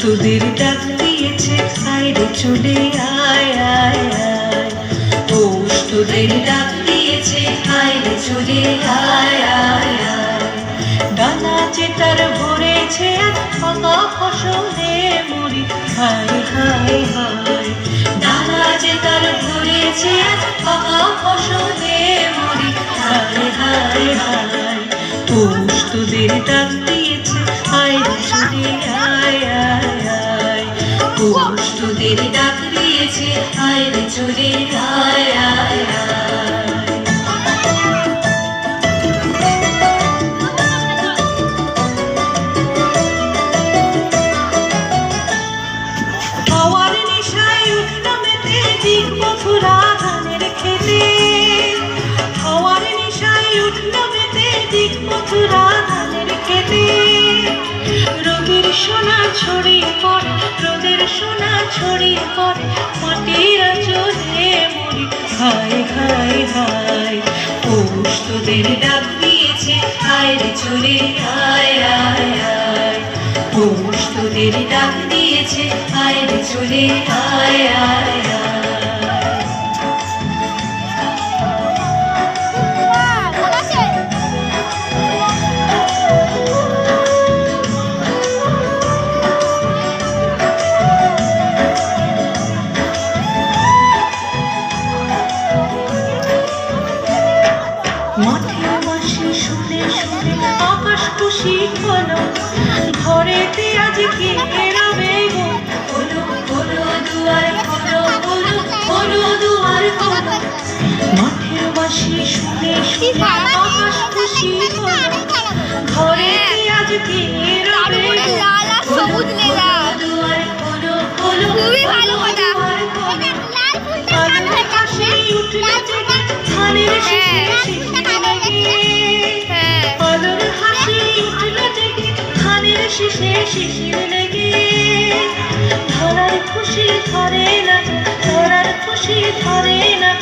তোদের ডাক দিয়েছে আইরে চলে আয় আয়। আয় তোদের ডাক দিয়েছে আইরে চলে, আয় আয় আয়। ডানা চেতার ভরেছে ফাঁকা ফসলে মরি হায় হায় হায়। ডানা চেতার ভরেছে ফাঁকা ফসলে মরি হায় হায় হায়। পৌষ তোদের ডাক দিয়েছে আইরে চলে, আয় আয় আয়। পৌষ তোদের ডাক দিয়েছে চলে আয় আয় আয় মথুরা ধানের সোনা ছড়িয়ে পড়ে, রোদের সোনা ছড়িয়ে পড়ে, মাটির চলে মরি। হায় হায় হায় তোদের ডাক দিয়েছে, হায় রে চলে আয় আয় আয়। পৌষ তোদের ডাক দিয়েছে আয় রে চলে আয় আয়। মাঠে বাসি শুনে শুনে আকাশ খুশি হলো ঘরেতে আজ কে এরাবে গো? হলো হলো দুয়ার হলো হলো হলো দুয়ার হলো। বাসি শুনে শুনে আকাশ খুশি হলো ঘরেতে আজ কে এরাবে গো? লাল সবুজ লেদা। দুয়ার হলো হলো খুবই ভালো কথা। হলো। আলোর হাসি উঠল জেগে ধানের শীষে শিশির লেগে আলোর হাসি উঠল জেগে ধানের শীষে শিশির লেগে। ধরার খুশি ধরে না ধরার খুশি ধরে না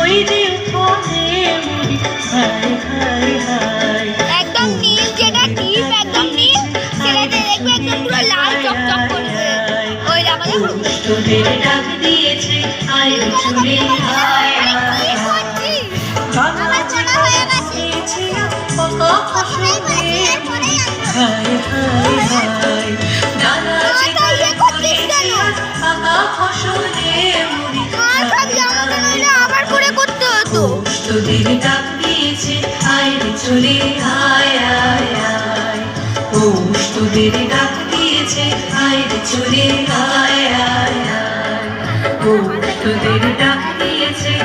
ওই যে উঠোনে মুড়ি হায় হায় হায় একদম নীল যেটা টিপ একদম নীল। সেটাতে দেখবে একদম পুরো লাল চকচক ওই ডাক দিয়েছে আয় চলে আয়। তোদের ডাক দিয়েছে আয় রে চলে আয় আয় আয় পৌষ তোদের ডাক দিয়েছে আয় রে চলে আয় আয় আয় পৌষ তোদের ডাক